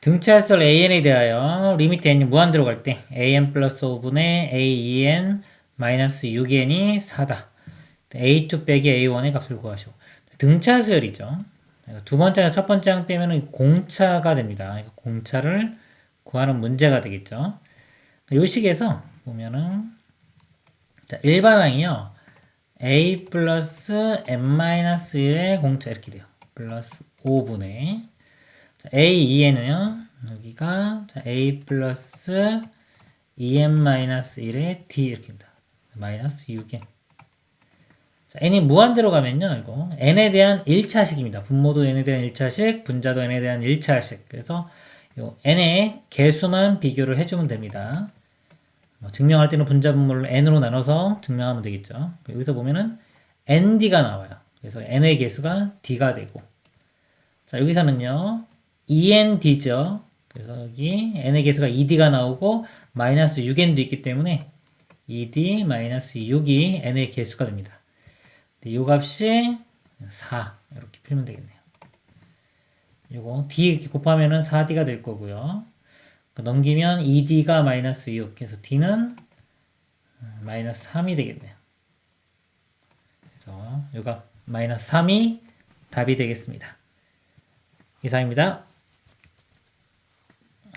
등차수를 an에 대하여 리미트 n이 무한 들어갈 때 an 플러스 5분의 aen 마이너스 6n이 4다. a2 빼기 a1의 값을 구하시오. 등차수열이죠. 두 번째나 첫 번째 항 빼면 공차가 됩니다. 그러니까 공차를 구하는 문제가 되겠죠. 이 식에서 보면은 자, 일반항이요. a 플러스 n 마이너스 1의 공차 이렇게 돼요. 플러스 5분의 자, a 2에는요. 여기가 자, a 플러스 2n 마이너스 1의 d 이렇게입니다. 마이너스 6n. 자, n이 무한대로 가면요. 이거 n에 대한 1차식입니다. 분모도 n에 대한 1차식, 분자도 n에 대한 1차식. 그래서 요 n의 개수만 비교를 해주면 됩니다. 뭐 증명할 때는 분자 분모를 n으로 나눠서 증명하면 되겠죠. 여기서 보면은 nd가 나와요. 그래서 n의 개수가 d가 되고 자 여기서는요 end죠. 그래서 여기 n의 개수가 ed가 나오고 마이너스 6n도 있기 때문에 ed 마이너스 6이 n의 개수가 됩니다. 이 값이 4 이렇게 풀면 되겠네요. 요거 d 이렇게 곱하면은 4d가 될 거고요. 그 넘기면 2d가 마이너스 6 그래서 d는 마이너스 3이 되겠네요. 그래서 요가 마이너스 3이 답이 되겠습니다. 이상입니다.